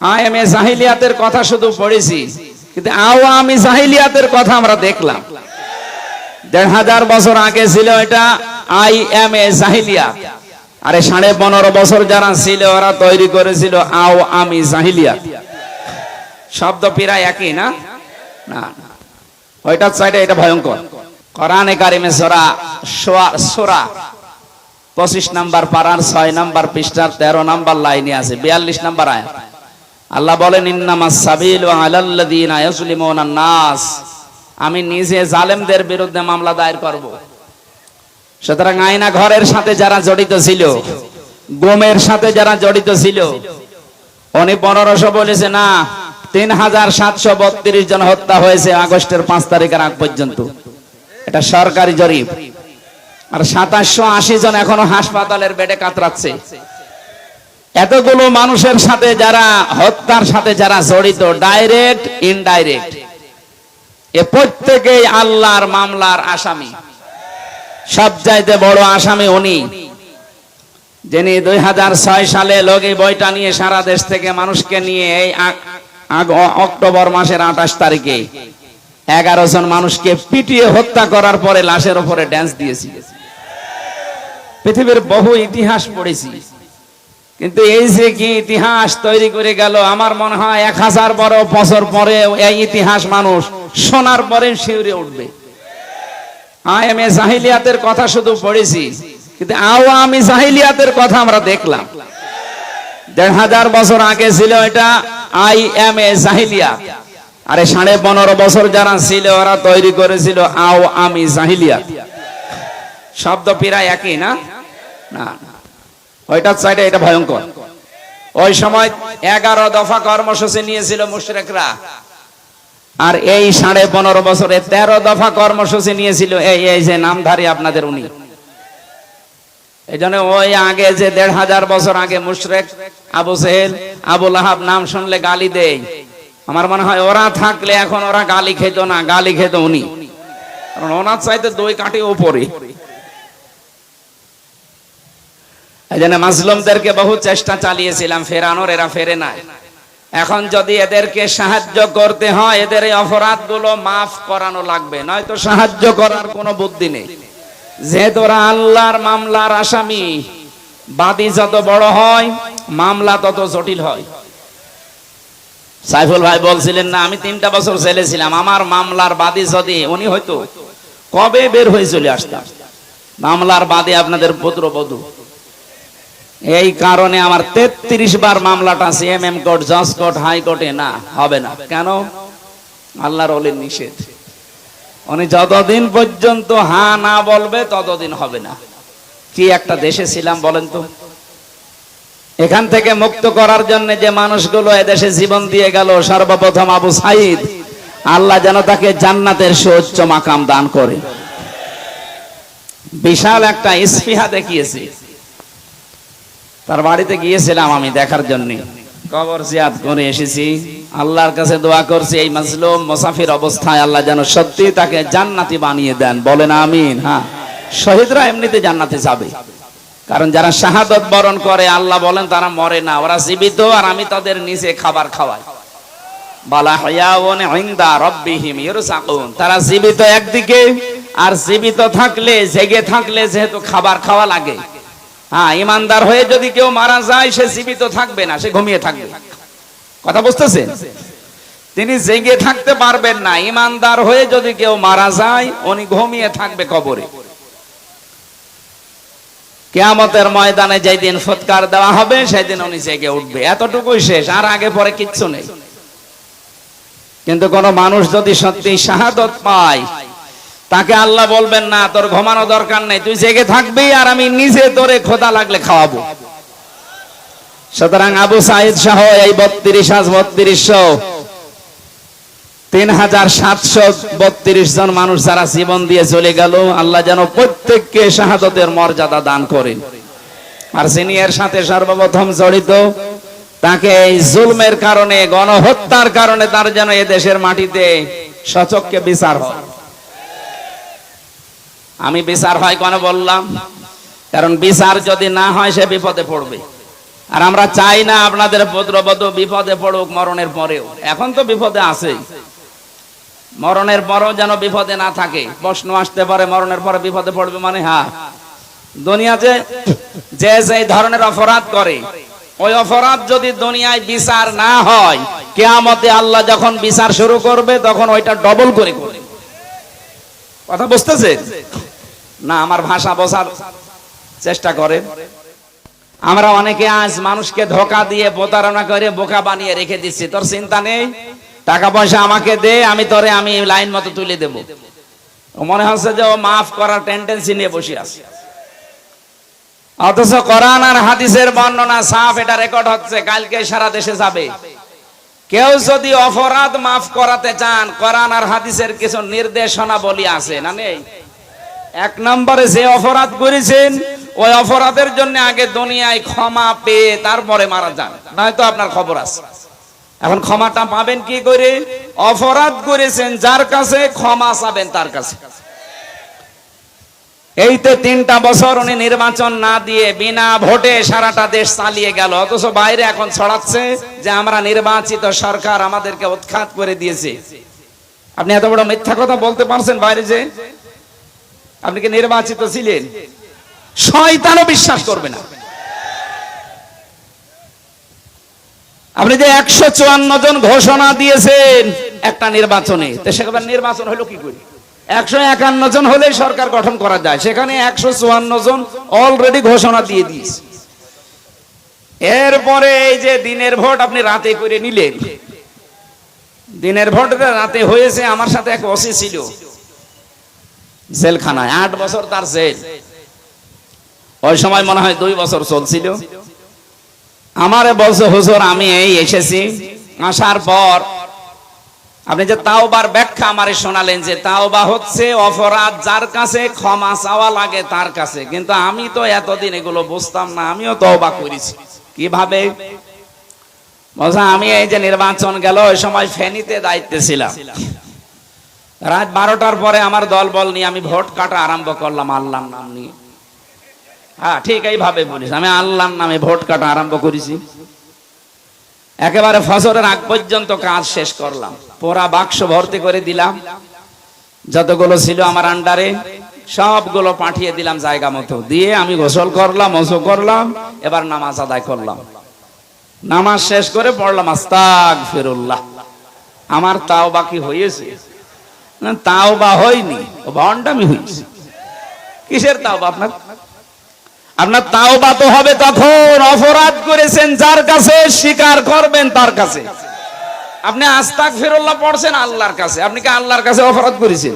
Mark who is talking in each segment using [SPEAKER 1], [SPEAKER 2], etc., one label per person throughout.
[SPEAKER 1] IMA জাহিলিয়াতের কথা শুধু পড়েছি। কিন্তু আওয়ামী জাহিলিয়াতের কথা আমরা দেখলাম। দেড় হাজার বছর আগে ছিল এটা আই এম এ জাহিলিয়া আরে সাড়ে পনেরো বছর যারা ছিল, ওরা তৈরি করেছিল আও আমি জাহিলিয়া শব্দ প্রায় একই না? না। ওইটার সাইডে এটা ভয়ঙ্কর। কোরআনে কারিমে সোরা সোরা পঁচিশ নাম্বার পাড়ার ছয় নাম্বার পৃষ্ঠার তেরো নাম্বার লাইনে আছে, বিয়াল্লিশ নাম্বার আয়াত। আল্লাহ বলেন নাস। আমি নিজে জালেমদের বিরুদ্ধে মামলা দায়ের করব। সুতরাং আয়না ঘরের সাথে যারা জড়িত ছিল, গোমের সাথে যারা জড়িত ছিল, উনি পনেরোশো বলেছে, না তিন হাজার সাতশো বত্রিশ জন হত্যা হয়েছে আগস্টের পাঁচ তারিখের আগ পর্যন্ত। এটা সরকারি জরিপ। আর সাতাশশো আশি জন এখনও হাসপাতালের বেডে কাতরাচ্ছে। এতগুলো মানুষের সাথে যারা, হত্যার সাথে যারা জড়িত ডাইরেক্ট ইনডাইরেক্ট এ প্রত্যেকেই আল্লাহর মামলার আসামি। সবচাইতে বড় আসামি উনি। যিনি দুই সালে লগি বইটা নিয়ে সারা দেশ থেকে মানুষকে নিয়ে এই অক্টোবর মাসের আঠাশ তারিখে এগারো জন মানুষকে পিটিয়ে হত্যা করার পরে লাশের উপরে ড্যান্স দিয়েছি। পৃথিবীর বহু ইতিহাস পড়েছি। কিন্তু এই যে কি ইতিহাস তৈরি করে গেল, আমার মনে হয় এক হাজার বড় বছর পরে এই ইতিহাস মানুষ শোনার পরে শিউরে উঠবে। আইএমএ জাহিলিয়াতের কথা শুধু পড়েছি, কিন্তু আওয়ামী জাহিলিয়াতের কথা আমরা দেখলাম। দেড় হাজার বছর আগে ছিল এটা আই এম এ জাহিলিয়া আরে সাড়ে পনেরো বছর যারা ছিল ওরা তৈরি করেছিল আও আমি জাহিলিয়া শব্দ প্রায় একই না না। ওইটার সাইডে এটা ভয়ঙ্কর। ওই সময় এগারো দফা কর্মসূচি নিয়েছিল মুশরেকরা। আর এই সাড়ে পনেরো বছরে তেরো দফা কর্মসূচি নিয়েছিল এই এই যে নামধারী আপনাদের উনি। এই জন্য ওই আগে যে দেড় হাজার বছর আগে মুশরেক আবু সেহেল, আবু নাম শুনলে গালি দেয়। আমার মনে হয় ওরা থাকলে এখন ওরা গালি খেত না, গালি খেত উনি। কারণ ওনার চাইতে দই কাটি ওপরে এই জন্য মাসলুমদেরকে বহু চেষ্টা চালিয়েছিলাম, ফেরানোর, এরা ফেরে নাই। এখন যদি এদেরকে সাহায্য করতে হয়, এদের এই অপরাধগুলো মাফ করানো লাগবে। নয়তো সাহায্য করার কোনো বুদ্ধি নেই। যেহেতু ওরা আল্লাহর মামলার আসামি, বাদী যত বড় হয়, মামলা তত জটিল হয়। সাইফুল ভাই বলছিলেন, না, আমি তিনটা বছর জেলে ছিলাম। আমার মামলার বাদী যদি, উনি হয়তো কবে বের হয়ে চলে আসতাম মামলার বাদী আপনাদের পুত্রবধূ। এই কারণে আমার তেত্রিশ বার মামলাটা সিএমএম কোর্ট, জজ কোর্ট হাইকোর্টে না, হবে না। কেন? আল্লাহর অলির নিষেধ। উনি যতদিন পর্যন্ত হা না বলবে, ততদিন হবে না। কি একটা দেশে ছিলাম বলেন তো? এখান থেকে মুক্ত করার জন্য যে মানুষগুলো এদেশে জীবন দিয়ে গেল, সর্বপ্রথম আবু সাইদ, আল্লাহ যেন তাকে জান্নাতের সুউচ্চ মাকাম দান করে। বিশাল একটা ইস্পিহা দেখিয়েছে। তার বাড়িতে গিয়েছিলাম আমি দেখার জন্য। কবর জিয়াদ করে এসেছি। আল্লাহর কাছে দোয়া করছি, এই মাজলুম মুসাফির অবস্থায় আল্লাহ যেন সত্যি তাকে জান্নাতি বানিয়ে দেন। বলেন আমিন হ্যাঁ। শহীদরা এমনিতে জান্নাতে যাবে। কারণ যারা শাহাদত বরণ করে, আল্লাহ বলেন তারা মরে না, ওরা জীবিত আর আমি তাদের নিচে খাবার খাওয়াই। বালা হায়াউন ইনদা রাব্বিহিম ইরসাকুন। তারা জীবিত একদিকে আর জীবিত থাকলে, জেগে থাকলে যেহেতু খাবার খাওয়া লাগে। হ্যাঁ ইমানদার হয়ে যদি কেউ মারা যায়, সে জীবিত থাকবে না, সে ঘুমিয়ে থাকবে। কথা বুঝতেছেন তিনি জেগে থাকতে পারবেন না। ইমানদার হয়ে যদি কেউ মারা যায়, উনি ঘুমিয়ে থাকবে কবরে। কেয়ামতের ময়দানে যেই দিন ফুৎকার দেওয়া হবে, সেদিন উনি জেগে উঠবে। এতটুকুই শেষ, আর আগে পরে কিচ্ছু নেই। কিন্তু কোন মানুষ যদি সত্যি শাহাদত পায় তাকে আল্লাহ বলবেন, না, তোর ঘুমানো দরকার নেই, তুই জেগে থাকবি আর আমি নিজে তোরে খোদা লাগলে খাওয়াবো। সুতরাং আবু সাইদ সহ এই বত্রিশ হাজ বত্রিশশো তিন হাজার সাতশো বত্রিশ জন মানুষ যারা জীবন দিয়ে চলে গেল, আল্লাহ যেন প্রত্যেককে শাহাদতের মর্যাদা দান করেন। আর সিনিয়র সাথে সর্বপ্রথম জড়িত, তাকে এই জুলমের কারণে, গণহত্যার কারণে তার যেন দেশের মাটিতে সচককে বিচার হয়। আমি বিচার হয় কেন বললাম? কারণ বিচার যদি না হয়, সে বিপদে পড়বে। আর আমরা চাই না আপনাদের পুত্রবধূ বিপদে পড়ুক মরণের পরেও। এখন তো বিপদে আছে। মরণের পরও যেন বিপদে না থাকে। প্রশ্ন আসতে পারে, মরণের পরে বিপদে পড়বে মানে হ্যাঁ দুনিয়াতে যে যে ধরনের অপরাধ করে, ওই অপরাধ যদি দুনিয়ায় বিচার না হয়, কেয়ামতে আল্লাহ যখন বিচার শুরু করবে, তখন ওইটা ডবল করে করবে। কথা বুঝতেছে না, আমার ভাষা বোঝার চেষ্টা করেন আমরা অনেকে আজ মানুষকে ধোকা দিয়ে প্রতারণা করে বোকা বানিয়ে রেখে দিচ্ছি। তোর চিন্তা নেই? টাকা পয়সা আমাকে দে, আমি তোরে, আমি লাইন মতো তুলে দেব। মনে হচ্ছে যে ও মাফ করার টেন্ডেন্সি নিয়ে বসে আছে। অথচ কোরআন আর হাদিসের বর্ণনা সাফ, এটা রেকর্ড হচ্ছে, কালকে সারা দেশে যাবে। কেউ যদি অপরাধ মাফ করাতে চান, কোরআন আর হাদিসের কিছু নির্দেশনা বলি আছে, না নেই? এক নম্বরে যে অপরাধ করেছেন, ওই অপরাধের জন্য আগে দুনিয়ায় ক্ষমা পেয়ে তারপরে মারা যান। নয়তো আপনার খবর আছে। এখন ক্ষমাটা পাবেন কি করে? অপরাধ করেছেন যার কাছে, ক্ষমা চাবেন তার কাছে। এইতে তিনটা বছর উনি নির্বাচন না দিয়ে বিনা ভোটে সারাটা দেশ চালিয়ে গেল। অথচ বাইরে এখন ছড়াচ্ছে যে আমরা নির্বাচিত সরকার আমাদেরকে উৎখাত করে দিয়েছে। আপনি এত বড় মিথ্যা কথা বলতে পারছেন বাইরে যে? আপনি কি নির্বাচিত ছিলেন? শয়তানও বিশ্বাস করবে না। আপনি যে একশো চুয়ান্ন জন ঘোষণা দিয়েছেন একটা নির্বাচনে, তো সেখানে নির্বাচন হলো কি করে? একশো একান্ন জন হলে সরকার গঠন করা যায়, সেখানে একশো চুয়ান্ন জন অলরেডি ঘোষণা দিয়ে দিয়েছে। এরপরে এই যে দিনের ভোট আপনি রাতে করে নিলেন। দিনের ভোট রাতে হয়েছে, আমার সাথে এক ওসি ছিল। জেলখানায়, আট বছর তার জেল। ওই সময় মনে হয় দুই বছর চলছিল। আমারে বলছে, হুজুর, আমি এই এসেছি। আসার পর আপনি যে তাওবার ব্যাখ্যা আমারে শোনালেন যে তাওবা হচ্ছে অপরাধ যার কাছে ক্ষমা চাওয়া লাগে তার কাছে। কিন্তু আমি তো এতদিন এগুলো বুঝতাম না, আমিও তওবা করেছি। কীভাবে? আমি এই যে নির্বাচন গেল, ওই সময় ফেনীতে দায়িত্বে ছিলাম। রাত বারোটার পরে আমার দল বল নিয়ে আমি ভোট কাটা আরম্ভ করলাম আল্লাহর নাম নিয়ে। হ্যাঁ ঠিক এইভাবে বলিস। আমি আল্লাহর নামে ভোট কাটা আরম্ভ করেছি। একেবারে ফসলের আগ পর্যন্ত কাজ শেষ করলাম। পোড়া বাক্স ভর্তি করে দিলাম। যতগুলো ছিল আমার আন্ডারে, সবগুলো পাঠিয়ে দিলাম জায়গা মতো। দিয়ে আমি গোসল করলাম ওসো করলাম, এবার নামাজ আদায় করলাম। নামাজ শেষ করে পড়লাম আস্তাক ফিরুল্লাহ আমার তাও বাকি হয়েছে? তাও বা হয়নি, ও ভণ্ডামি হয়েছে। কিসের তাও বা আপনার? আপনার তাও বা তো হবে তখন, অপরাধ করেছেন যার কাছে, স্বীকার করবেন তার কাছে। আপনি আস্তাক ফিরুল্লাহ পড়ছেন আল্লাহর কাছে, আপনি কি আল্লাহর কাছে অপরাধ করেছেন?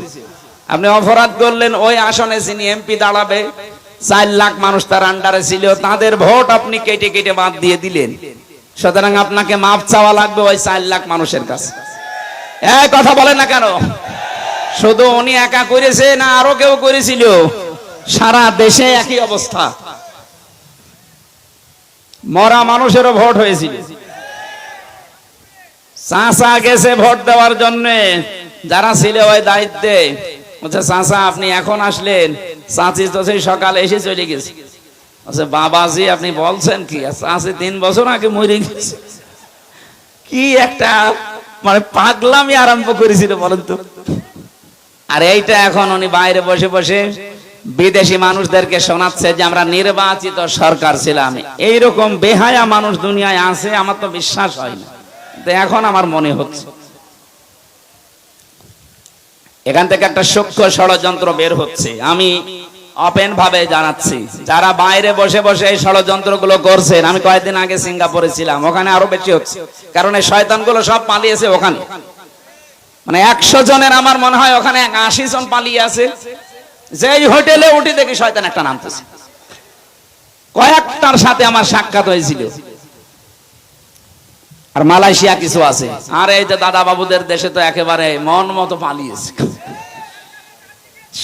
[SPEAKER 1] আপনি অপরাধ করলেন, ওই আসনে যিনি এমপি দাঁড়াবে, চার লাখ মানুষ তার আন্ডারে ছিল, তাদের ভোট আপনি কেটে কেটে বাদ দিয়ে দিলেন। সুতরাং আপনাকে মাপ চাওয়া লাগবে ওই চার লাখ মানুষের কাছে। এই কথা বলেন না কেন? শুধু উনি একা করেছে না আরও কেউ করেছিল? সারা দেশে একই অবস্থা। মরা মানুষেরও ভোট হয়েছিল। চাষা গেছে ভোট দেওয়ার জন্য। যারা ছিল ওই দায়িত্বে, বলছে চাষা আপনি এখন আসলেন। চাচি তো সেই সকালে এসে চলে গেছে। বলছে, বাবাজি, আপনি বলছেন কি? চাষি তিন বছর আগে মরে গেছে। কি একটা মানে পাগলামি আরম্ভ করেছিল বলেন তো। আর এইটা এখন উনি বাইরে বসে বসে বিদেশি মানুষদেরকে শোনাচ্ছে যে আমরা নির্বাচিত সরকার ছিলাম। এইরকম বেহায়া মানুষ দুনিয়ায় আছে, আমার তো বিশ্বাস হয় না। এখন আমার মনে হচ্ছে। এখান থেকে একটা সূক্ষ্ম ষড়যন্ত্র বের হচ্ছে। আমি ওপেন ভাবে জানাচ্ছি, যারা বাইরে বসে বসে এই ষড়যন্ত্রগুলো করছেন, আমি কয়েকদিন আগে সিঙ্গাপুরে ছিলাম, ওখানে আরও বেশি হচ্ছে। কারণ এই শয়তানগুলো সব পালিয়েছে ওখানে। মানে একশো জনের আমার মনে হয় ওখানে আশি জন পালিয়ে আছে। যেই হোটেলে উঠে দেখি শয়তান একটা নামতেছে। কয়েকটার সাথে আমার সাক্ষাৎ হয়েছিল। আর মালয়েশিয়া কিছু আছে। আর এই যে দাদা বাবুদের দেশে তো একেবারে মন মতো পালিয়েছে।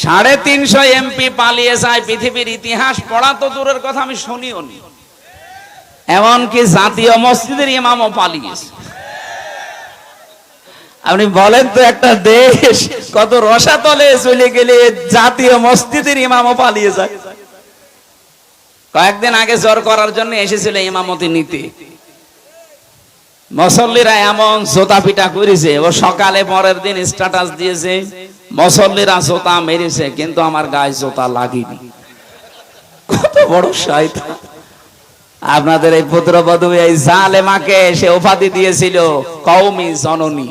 [SPEAKER 1] সাড়ে তিনশো এমপি পালিয়ে যায়, পৃথিবীর ইতিহাস পড়া তো দূরের কথা, আমি শুনিও নি এমনকি জাতীয় মসজিদের ইমামও পালিয়েছে। আপনি বলেন তো একটা দেশ কত রসাতলে চলে গেলে জাতীয় মসজিদের ইমামও পালিয়ে যায়। কয়েকদিন আগে জ্বর করার জন্য এসেছিল ইমামতি নিতে। মুসল্লিরা এমন জোতা পিটা করেছে, ও সকালে পরের দিন স্ট্যাটাস দিয়েছে, মুসল্লিরা জোতা মেরেছে, কিন্তু আমার গায়ে জোতা লাগেনি। কত বড় শয়তান। আপনাদের এই পুত্রবধূ, এই জালেমাকে সে উপাধি দিয়েছিল কৌমি জননী।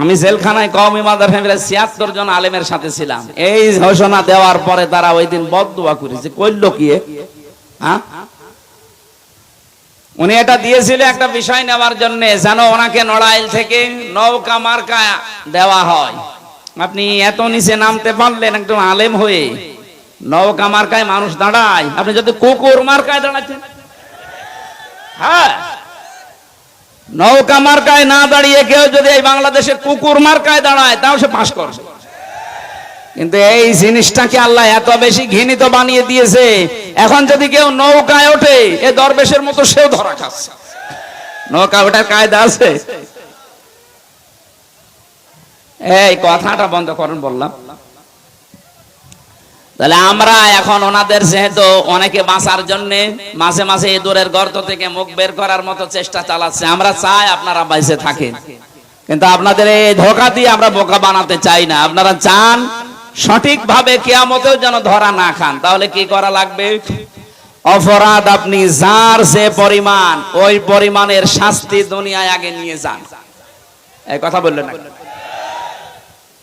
[SPEAKER 1] আমি জেলখানায় কওমি মাদার ফ্যামিলি ছিয়াত্তর জন আলেমের সাথে ছিলাম। এই ঘোষণা দেওয়ার পরে তারা ওই দিন বদুয়া করেছে। করল কি হ্যাঁ? উনি এটা দিয়েছিল একটা বিষয় নেওয়ার জন্য, যেন ওনাকে নড়াইল থেকে নৌকা মার্কা দেওয়া হয়। আপনি এত নিচে নামতে পারলেন একদম আলেম হয়ে নৌকা মার্কায় মানুষ দাঁড়ায়। আপনি যদি কুকুর মার্কায় দাঁড়াচ্ছেন। হ্যাঁ? নৌকা মার্কায় না দাঁড়িয়ে কেউ যদি এই বাংলাদেশে কুকুর মার্কায় দাঁড়ায়, তাও সে পাশ করবে কিন্তু এই জিনিসটাকে আল্লাহ এত বেশি ঘৃণিত বানিয়ে দিয়েছে, এখন যদি কেউ নৌকায় ওঠে, এ দরবেশের মতো সেও ধরা খাচ্ছে। নৌকা ওঠার কায়দা আছে? এই কথাটা বন্ধ করেন, বললাম। তাহলে আমরা এখন ওনাদের যেহেতু অনেকে বাঁচার জন্য মাঝে মাঝে ইঁদুরের গর্ত থেকে মুখ বের করার মতো চেষ্টা চালাচ্ছে, আমরা চাই আপনারা বাইসে থাকেন। কিন্তু আপনাদের এই ধোকা দিয়ে আমরা বোকা বানাতে চাই না। আপনারা চান সঠিকভাবে কেয়ামতেও যেন ধরা না খান। তাহলে কি করা লাগবে? অপরাধ আপনি যার যে পরিমাণ, ওই পরিমাণের শাস্তি দুনিয়ায় আগে নিয়ে যান। এই কথা বললেন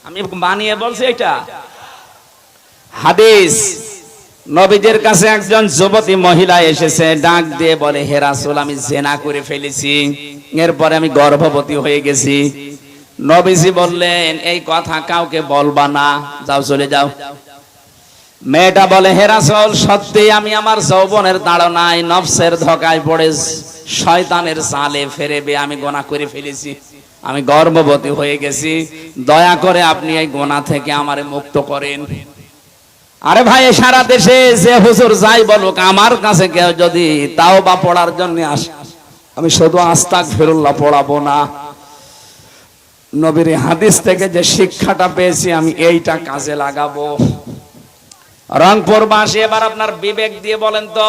[SPEAKER 1] আমি বানিয়ে বলছি এটা। হাদিস, নবীদের কাছে একজন যুবতী মহিলা এসেছে, ডাক দিয়ে বলে, হে রাসূল, আমি জেনা করে ফেলেছি, এরপরে আমি গর্ভবতী হয়ে গেছি। নবীজি বললেন, এই কথা কাউকে বলবা না, যাও চলে যাও। মেয়েটা বলে, হে রাসূল সত্যি আমি আমার যৌবনের দাঁড়ানায়, নফসের ধকায় পড়ে শয়তানের জালে ফেরেবে, আমি গোনা করে ফেলেছি। আমি গর্ভবতী হয়ে গেছি, দয়া করে আপনি এই গোনা থেকে আমারে মুক্ত করেন। আরে ভাই সারা দেশে যে হুজুর যাই বলুক, আমার কাছে কেউ যদি তাও বা পড়ার জন্য আসে আমি শুধু আস্তাক ফেরুল্লাহ পড়াবো না। নবীর হাদিস থেকে যে শিক্ষাটা পেয়েছি, আমি এইটা কাজে লাগাবো। রংপুর এবার আপনার বিবেক দিয়ে বলেন তো,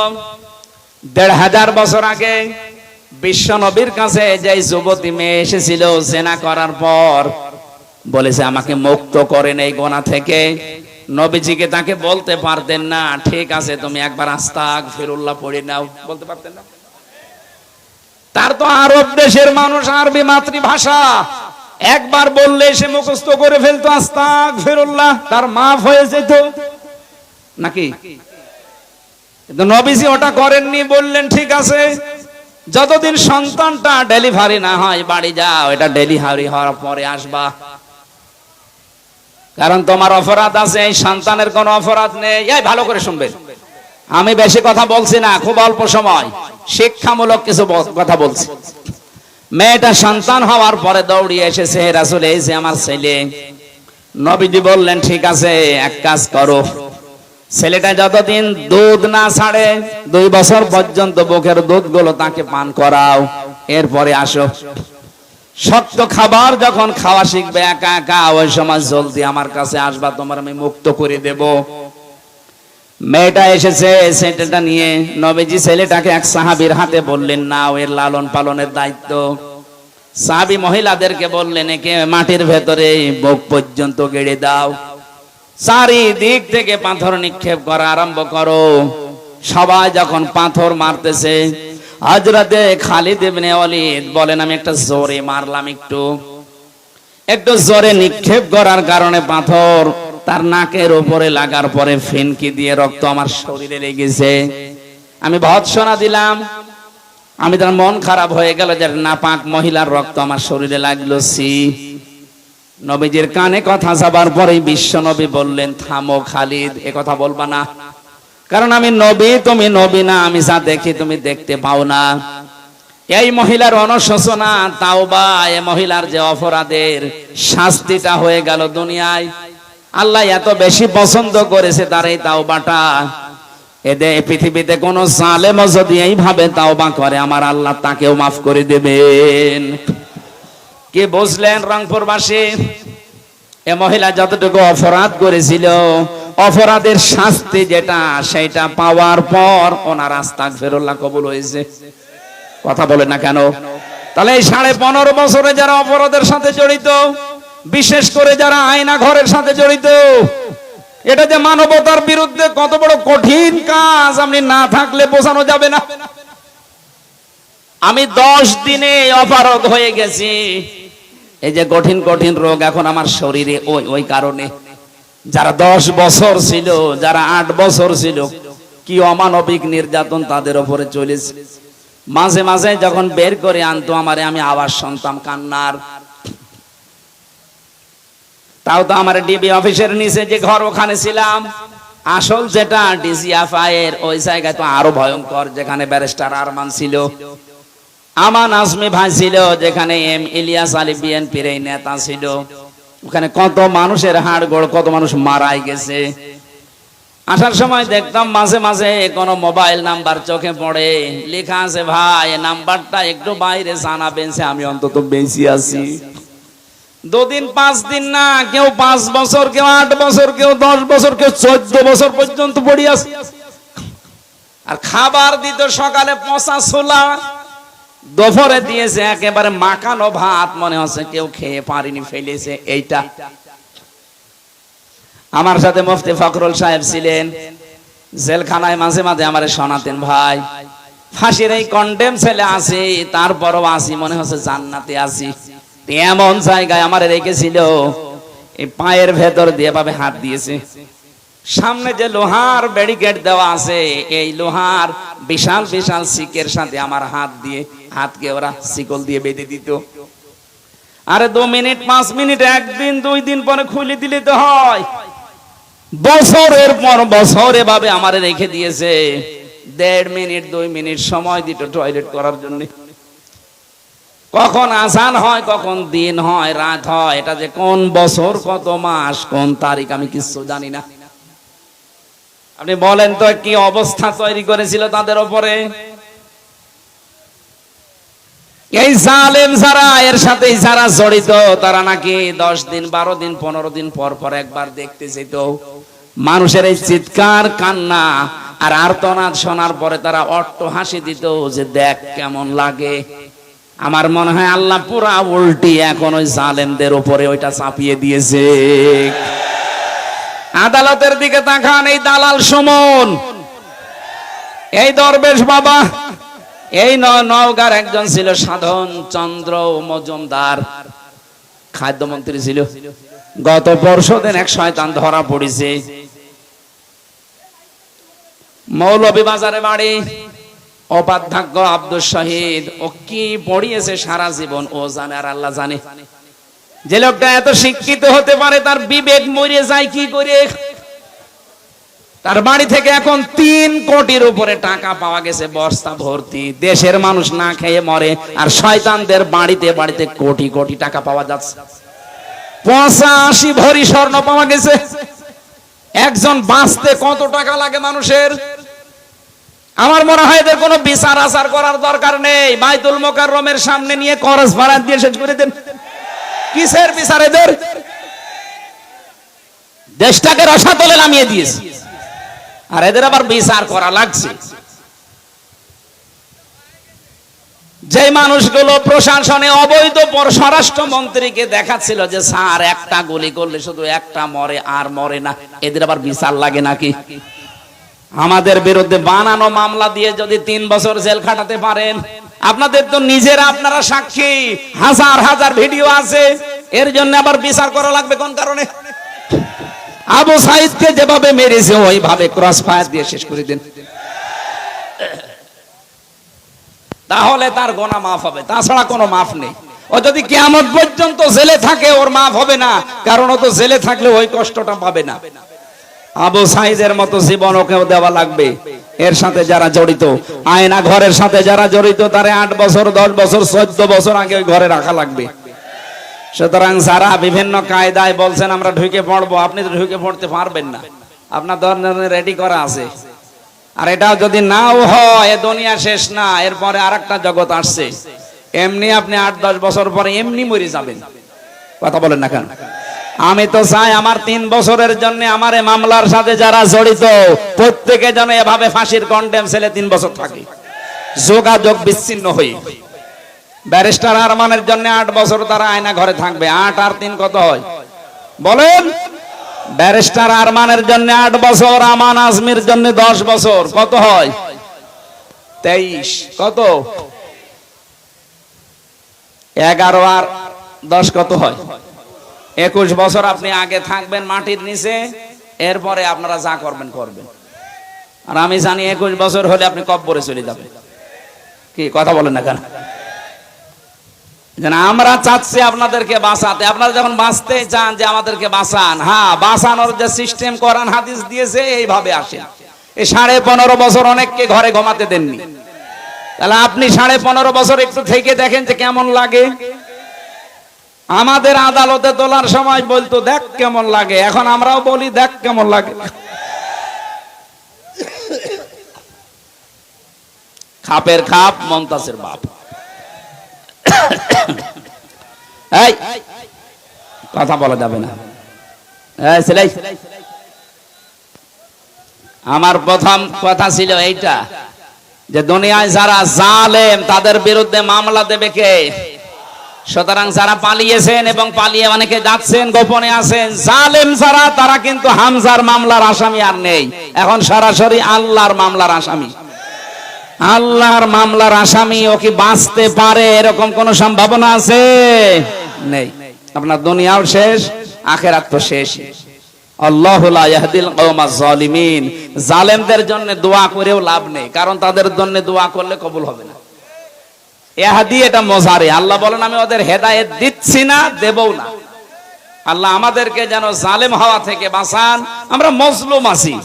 [SPEAKER 1] দেড় হাজার বছর আগে বিশ্ব নবীর কাছে যে যুবতী মেয়ে এসেছিল, জেনা করার পর বলেছে, আমাকে মুক্ত করেন এই গোনা থেকে। নবীজিকে তাকে বলতে পারতেন না, ঠিক আছে, তুমি একবার আস্তাক ফিরুল্লাহ পড়ে নাও। বলতে পারতেন না। তার তো আরব দেশের মানুষ, আরবি মাতৃভাষা। একবার বললে সে মুখস্থ করে ফেলতো আস্তাক ফিরুল্লাহ তার মাফ হয়ে যেত। নাকি? কিন্তু নবীজি ওটা করেননি, বললেন, ঠিক আছে, যতদিন সন্তানটা ডেলিভারি না হয়, বাড়ি যাও, এটা ডেলিভারি হওয়ার পরে আসবা। কারণ তোমার অপরাধ আছে, এই সন্তানের কোনো অপরাধ নেই। এই ভালো করে শুনবে। আমি বেশি কথা বলছি না, খুব অল্প সময়। শিক্ষামূলক কিছু কথা বলছি। মেয়েটা সন্তান হওয়ার পরে দৌড়িয়ে এসেছে রাসুল, এই যে আমার ছেলে। নবীজি বললেন, ঠিক আছে, এক কাজ করো। ছেলেটা যতদিন দুধ না ছাড়ে, দুই বছর পর্যন্ত বুকের দুধগুলো তাকে পান করাও। এরপরে আসো। শক্ত খাবার যখন খাওয়া শিখবে, একা একা, ওই সময় জলদি আমার কাছে আসবা, তোমার আমি মুক্ত করে দেব। মেয়েটা এসেছে ছেলেটা নিয়ে নবীজি ছেলেটাকে এক সাহাবীর হাতে বললেন না এর লালন পালনের দায়িত্ব। সাহাবী মহিলাদেরকে বললেন, একে মাটির ভেতরে বুক পর্যন্ত গেড়ে দাও। চারিদিক থেকে পাথর নিক্ষেপ করা আরম্ভ করো। সবাই যখন পাথর মারতেছে হজরতে খালিদ ইবনে ওয়ালিদ বলেন, আমি একটা জোরে মারলাম একটু। একটু জোরে নিক্ষেপ করার কারণে পাথর তার নাকের উপরে লাগার পরে ফিনকি দিয়ে রক্ত আমার শরীরে লেগেছে। আমি ভৎসনা দিলাম। আমি তার মন খারাপ হয়ে গেল যে নাপাক মহিলার রক্ত আমার শরীরে লাগল সি নবীজির কানে কথা যাবার পরে বিশ্ব নবী বললেন, থামো খালিদ, এ কথা বলবা না। কারণ আমি নবী, তুমি নবী না, আমি যা দেখি তুমি দেখতে পাও না। এই মহিলার অনশোচনা তাও বা এ মহিলার যে অপরাধের শাস্তিটা হয়ে গেল দুনিয়ায়। আল্লাহ এত বেশি পছন্দ করেছে তার এই তাওবাটা। এদের পৃথিবীতে কোন জালেমও যদি এইভাবে তাওবা করে, আমার আল্লাহ তাকেও মাফ করে দেবেন। কে বুঝলেন রংপুরবাসী? এ মহিলা যতটুকু অপরাধ করেছিল, অপরাধের শাস্তি যেটা, সেটা পাওয়ার পর ওনার আস্তাক ফেরুল্লাহ কবুল হয়েছে। কথা বলে না কেন? তাহলে এই সাড়ে পনেরো বছরে যারা অপরাধের সাথে জড়িত, বিশেষ করে যারা আয়না ঘরের সাথে জড়িত, এটা যে মানবতার বিরুদ্ধে কত বড় কঠিন কাজ, আপনি না থাকলে বোঝানো যাবে না। আমি দশ দিনে অপারদ হয়ে গেছি। এই যে কঠিন কঠিন রোগ এখন আমার শরীরে, ওই ওই কারণে। যারা দশ বছর ছিল, যারা আট বছর ছিল, কি অমানবিক নির্যাতন তাদের উপরে চলেছে। মাঝে মাঝে যখন বের করে আনতো আমারে, আমি আবার শুনতাম, কান্নার। তাও তো আমার ডিবি অফিসের নিচে যে ঘর ওখানে ছিলাম, আসল যেটা ডিজিএফআই এর ওই জায়গায় তো আরও ভয়ঙ্কর, যেখানে ব্যারিস্টার আরমান ছিল। আমান আজমি ভাই ছিল, যেখানে এম ইলিয়াস আলী বিএনপির এই নেতা ছিল। ওখানে কত মানুষের হাড় গোড় কত মানুষ মারাই গেছে। আসার সময় দেখতাম মাঝে মাঝে কোনো মোবাইল নাম্বার চোখে পড়ে। লেখা আছে, ভাই নাম্বারটা একটু বাইরে জানাবেন সে, আমি অন্তত বেশি আছি। দুদিন, পাঁচ দিন না, কেউ পাঁচ বছর, কেউ আট বছর, কেউ দশ বছর, কেউ চোদ্দ বছর পর্যন্ত পড়ি আছে। আর খাবার দিত সকালে পচা ছোলা দুপুরে দিয়েছে, একেবারে মাখানো ভাত মনে হচ্ছে কেউ খেয়ে পারিনি, ফেলেছে, এইটা। আমার সাথে মুফতি ফখরুল সাহেব ছিলেন, জেলখানায় মাঝে মাঝে আমার শোনাতেন, ভাই। ফাঁসির এই কন্ডেম ছেলে আছে, তারপরও আসি মনে হচ্ছে জান্নাতে আসি এমন জায়গায় আমার রেখেছিল, এই পায়ের ভেতর দিয়ে ভাবে হাত দিয়েছে। সামনে যে লোহার ব্যারিকেড দেওয়া আছে, এই লোহার বিশাল বিশাল সিকের সাথে আমার হাত দিয়ে, হাতকে ওরা শিকল দিয়ে বেঁধে দিত। আরে দু মিনিট, পাঁচ মিনিট, একদিন, দুই দিন পরে খুলে দিলে তো হয়। বছরের পর বছর এভাবে আমারে রেখে দিয়েছে। দেড় মিনিট, দুই মিনিট সময় দিত টয়লেট করার জন্য। কখন আসান হয়, কখন দিন হয়, রাত হয়, এটা যে কোন বছর, কত মাস, কোন তারিখ আমি কিছু জানি না। আপনি বলেন তো, কি অবস্থা তৈরি করেছিল তাদের ওপরে? এই জালেম যারা, এর সাথে যারা জড়িত, তারা নাকি দশ দিন, বারো দিন, পনেরো দিন পর পর একবার দেখতে যেত। মানুষের এই চিৎকার, কান্না আর আর্তনাদ শোনার পরে তারা অট্ট হাসি দিত যে, দেখ কেমন লাগে। আমার মনে হয় আল্লাহ পুরা উল্টি এখন ওই জালেমদের উপরে ওইটা চাপিয়ে দিয়েছে। আদালতের দিকে তাকান, এই দালাল সুমন। এই দরবেশ বাবা, এই নওগাঁর একজন ছিল সাধন চন্দ্র মজুমদার। খাদ্যমন্ত্রী ছিল। গত পরশু দিন এক শয়তান ধরা পড়েছে। মৌলভী বাজারে বাড়ি। অপাধ্যক্ষ আব্দুল শহীদ। ও কি পড়িয়েছে সারা জীবন, ও জানে আর আল্লাহ জানে। যে লোকটা এত শিক্ষিত হতে পারে, তার বিবেক মরে যায় কি করে? তার বাড়ি থেকে এখন তিন কোটির উপরে টাকা পাওয়া গেছে, বস্তা ভর্তি। দেশের মানুষ না খেয়ে মরে, আর শয়তানদের বাড়িতে বাড়িতে কোটি কোটি টাকা পাওয়া যাচ্ছে। পঁচাশি ভরি স্বর্ণ পাওয়া গেছে। একজন বাঁচতে কত টাকা লাগে মানুষের? আমার মনে হয় এদের কোনো বিচার আচার করার দরকার নেই। বাইতুল মোকাররমের সামনে নিয়ে করস ভাড়া দিয়ে শেষ করে দেন। কিসের বিচার এদের? দেশটাকে রসাতলে নামিয়ে দিয়েছে। আর এদের আবার বিচার করা লাগছে। যে মানুষগুলো প্রশাসনে অবৈধ পর- স্বরাষ্ট্রমন্ত্রীকে দেখাচ্ছিল যে, স্যার, একটা গুলি করলে শুধু একটা মরে আর মরে না। এদের আবার বিচার লাগে নাকি? আমাদের বিরুদ্ধে বানানো মামলা দিয়ে যদি তিন বছর জেল খাটাতে পারেন আপনাদের তো নিজেরা আপনারা সাক্ষী। হাজার হাজার ভিডিও আছে। এর জন্য আবার বিচার করা লাগবে কোন কারণে? আবু সাইদকে যেভাবে মেরেছে, ওইভাবে ক্রস ফায়ার দিয়ে শেষ করে দিন। তাহলে তার গোনা মাফ হবে। তাছাড়া কোনো মাফ নেই। ও যদি কেমন পর্যন্ত জেলে থাকে, ওর মাফ হবে না। কারণ ও তো জেলে থাকলে ওই কষ্টটা পাবে না। আবু সাইদের মতো জীবন ওকেও দেওয়া লাগবে। এর সাথে যারা জড়িত, আয়না ঘরের সাথে যারা জড়িত, তারে আট বছর, দশ বছর, চোদ্দ বছর আগে ঘরে রাখা লাগবে। সুতরাং যারা বিভিন্ন কায়দায় বলছেন, আমরা ঢুকে পড়ব, আপনি তো ঢুকে পড়তে পারবেন না। আপনার ধরনের রেডি করা আছে। আর এটাও যদি নাও হয়, এ দুনিয়া শেষ না, এরপরে আর একটা জগৎ আসছে। এমনি আপনি আট, দশ বছর পরে এমনি মরে যাবেন। কথা বলেন না কেন? আমি তো চাই আমার তিন বছরের জন্য আমার মামলার সাথে যারা জড়িত, প্রত্যেকে যেন এভাবে ফাঁসির কন্ডেম ছেলে তিন বছর থাকে। যোগাযোগ বিচ্ছিন্ন হয়ে ব্যারিস্টার আরমানের জন্য আট বছর তারা আয়না ঘরে থাকবে। আট আর তিন কত হয়? বলেন, ব্যারিস্টার আরমানের জন্য আট বছর, আমান আজমির জন্য দশ বছর, কত হয়? তেইশ, কত? এগারো আর দশ কত হয়? একুশ বছর আপনি আগে থাকবেন মাটির নিচে, এরপরে আপনারা যা করবেন করবেন। আর আমি জানি একুশ বছর হলে আপনি কব্বরে চলে যাবেন। কি, কথা বলেন না কেন? আমরা চাচ্ছি আপনাদেরকে বাঁচাতে। আপনারা যখন বাঁচতে চান যে আমাদেরকে বাঁচান হ্যাঁ বাঁচানোর যে সিস্টেম কোরআন, হাদিস দিয়েছে, এইভাবে আসেন। এই সাড়ে পনেরো বছর অনেককে ঘরে ঘুমাতে দেননি। তাহলে আপনি সাড়ে পনেরো বছর একটু থেকে দেখেন যে কেমন লাগে। আমাদের আদালতে তোলার সময় বলতো, দেখ কেমন লাগে। এখন আমরাও বলি, দেখ কেমন লাগে। খাপের খাপ, মন্তাসের বাপ। এই, কথা বলা যাবে না। আমার প্রথম কথা ছিল এইটা, যে দুনিয়ায় যারা জালেম, তাদের বিরুদ্ধে মামলা দেবে কে? সুতরাং যারা পালিয়েছেন এবং পালিয়ে অনেকে যাচ্ছেন, গোপনে আছেন, জালেম যারা, তারা কিন্তু হামজার মামলার আসামি আর নেই। এখন সরাসরি আল্লাহর মামলার আসামি। আল্লাহর মামলার আসামি, ও কি বাঁচতে পারে এরকম কোন সম্ভাবনা আছে? নেই। আপনার দুনিয়াও শেষ, আখেরাত তো শেষ। জালেমদের জন্য দোয়া করেও লাভ নেই, কারণ তাদের জন্য দোয়া করলে কবুল হবে না। এহাদি এটা মজারে। আল্লাহ বলেন, আমি ওদের হেদায়েত দিচ্ছি না, দেবও না। আল্লাহ আমাদেরকে যেন জালেম হওয়া থেকে বাঁচান। আমরা মজলুম আছি।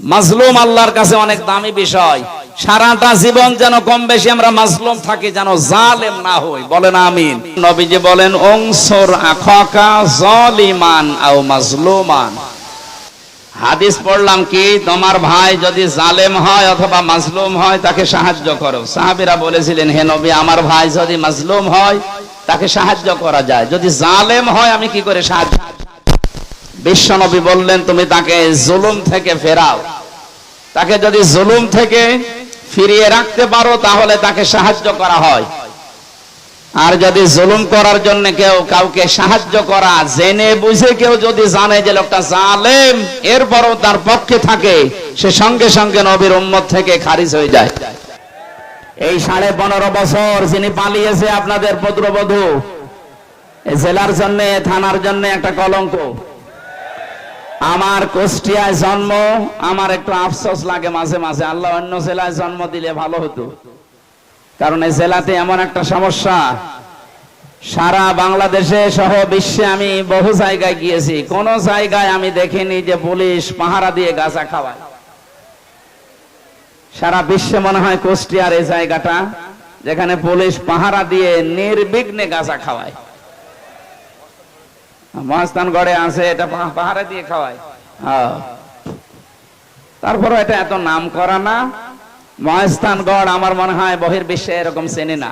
[SPEAKER 1] মাজলুম আল্লাহর কাছে অনেক দামি বিষয়। সারাটা জীবন যেন কম বেশি আমরা মাজলুম থাকি, যেন জালেম না হই। বলেন আমিন। নবীজি বলেন অংসর আখাকা জালিমান আও মাজলুমান। হাদিস পড়লাম কি, তোমার ভাই যদি জালেম হয় অথবা মাজলুম হয়, তাকে সাহায্য করো। সাহাবীরা বলেছিলেন, হে নবী, আমার ভাই যদি মাজলুম হয়, তাকে সাহায্য করা যায়। যদি জালেম হয়, আমি কি করে সাহায্য বিশ্ব নবী বললেন, তুমি তাকে জুলুম থেকে ফেরাও। তাকে যদি জুলুম থেকে ফিরিয়ে রাখতে পারো, তাহলে তাকে সাহায্য করা হয়। আর যদি জুলুম করার জন্য কেউ কাউকে সাহায্য করা, জেনে বুঝে কেউ যদি জানে যে লোকটা জালেম, এরপরও তার পক্ষে থাকে, সে সঙ্গে সঙ্গে নবীর উম্মত থেকে খারিজ হয়ে যায়। এই সাড়ে পনেরো বছর যিনি পালিয়েছে আপনাদের পুত্রবধূ জেলার জন্য, থানার জন্য একটা কলঙ্ক। আমার কুষ্টিয়ায় জন্ম, আমার একটু আফসোস লাগে মাঝে মাঝে। আল্লাহ অন্য জেলায় জন্ম দিলে ভালো হতো। কারণ এই জেলাতে এমন একটা সমস্যা। সারা বাংলাদেশে সহ বিশ্বে আমি বহু জায়গায় গিয়েছি। কোন জায়গায় আমি দেখিনি যে পুলিশ পাহারা দিয়ে গাঁজা খাওয়ায়। সারা বিশ্বে মনে হয় কুষ্টিয়ার এই জায়গাটা, যেখানে পুলিশ পাহারা দিয়ে নির্বিঘ্নে গাঁজা খাওয়ায়। মহাস্থানগড়ে আছে, এটা পাহারা দিয়ে খাওয়ায়। হ্যাঁ। তারপরে এটা এত নাম করা না। মহাস্থানগড় আমার মনে হয় বহির বিশ্বে এরকম চেনে না।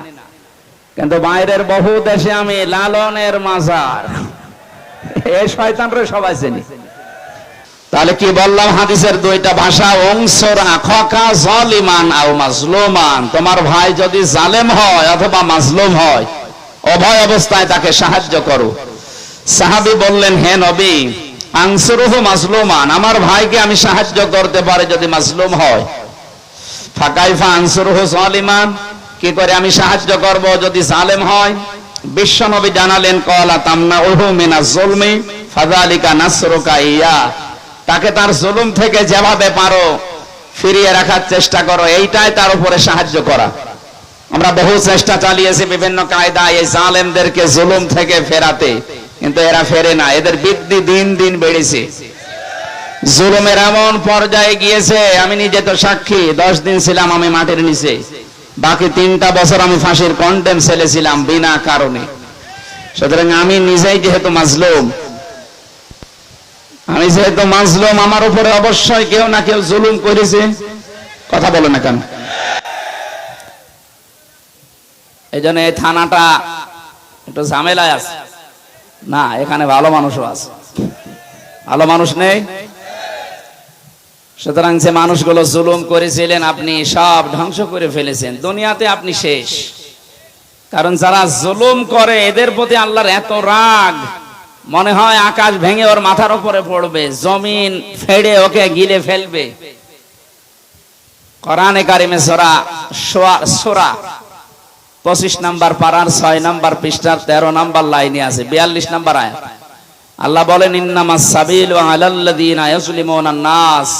[SPEAKER 1] কিন্তু বাইরের বহু দেশে আমি লালনের মাজার। এই শয়তানরে সবাই তাহলে কি বললাম? হাদিসের দুইটা ভাষা অংশর আখকা জলিমান আও মাজলুমান। তোমার ভাই যদি জালেম হয় অথবা মাজলুম হয়, অভয় অবস্থায় তাকে সাহায্য করো। সাহাবী বললেন, হে নবী, আংসুরুহু মাজলুমান। আমার ভাইকে আমি সাহায্য করতে পারি যদি মাজলুম হয়। কি করে আমি সাহায্য করব যদি হয়? জানালেন, কলা তামনা উহু মিনা ফাযালিকা নাসরুকা ইয়া। তাকে তার জুলুম থেকে যেভাবে পারো, ফিরিয়ে রাখার চেষ্টা করো, এইটাই তার উপরে সাহায্য করা। আমরা বহু চেষ্টা চালিয়েছি বিভিন্ন কায়দায় এই জালেমদেরকে জুলুম থেকে ফেরাতে, কিন্তু এরা ফেরে না। এদের বৃদ্ধি দিন দিন বেড়েছে। জুলুমের এমন পর্যায়ে গিয়েছে, আমি নিজে তো সাক্ষী, দশ দিন ছিলাম আমি মাটির নিচে। বাকি তিনটা বছর আমি ফাঁসির কন্টেম ছেলে ছিলাম বিনা কারণে। সুতরাং আমি নিজেই যেহেতু মাজলুম, আমি যেহেতু মাজলুম, আমার উপরে অবশ্যই কেউ না কেউ জুলুম করেছে। কথা বলে না কেন? এই জন্য এই থানাটা একটু ঝামেলায় আছে। না, এখানে ভালো মানুষও আছে। ভালো মানুষ নেই? সুতরাং যে মানুষগুলো জুলুম করেছিলেন, আপনি সব ধ্বংস করে ফেলেছেন। দুনিয়াতে আপনি শেষ। কারণ যারা জুলুম করে, এদের প্রতি আল্লাহর এত রাগ। মনে হয় আকাশ ভেঙে ওর মাথার উপরে পড়বে, জমিন ফেড়ে ওকে গিলে ফেলবে। কোরআনে কারিমে সোরা সোরা পঁচিশ নাম্বার পাড়ার ছয় নাম্বার পৃষ্ঠার তেরো নাম্বার লাইনে আছে, বিয়াল্লিশ নাম্বার আয়াত। আল্লাহ বলেন, ইন্নামাস সাবিল আলাল্লাযীনা ইয়াজলিমুনা নাস।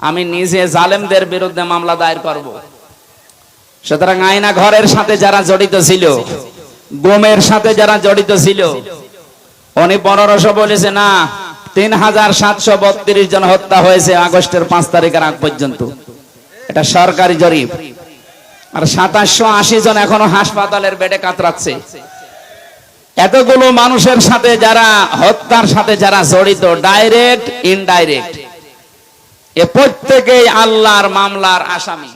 [SPEAKER 1] আমি নিজে জালেমদের বিরুদ্ধে মামলা দায়ের করব। সুতরাং আয়না ঘরের সাথে যারা জড়িত ছিল, গোমের সাথে যারা জড়িত ছিল, উনি পনেরোশো বলেছে, না, তিন হাজার সাতশো বত্রিশ জন হত্যা হয়েছে আগস্টের পাঁচ তারিখের আগ পর্যন্ত। এটা সরকারি জরিপ। আর সাতাশশো আশি জন এখনও হাসপাতালের বেডে কাতরাচ্ছে। এতগুলো মানুষের সাথে যারা, হত্যার সাথে যারা জড়িত, ডাইরেক্ট, ইনডাইরেক্ট এ প্রত্যেকেই আল্লাহর মামলার আসামি।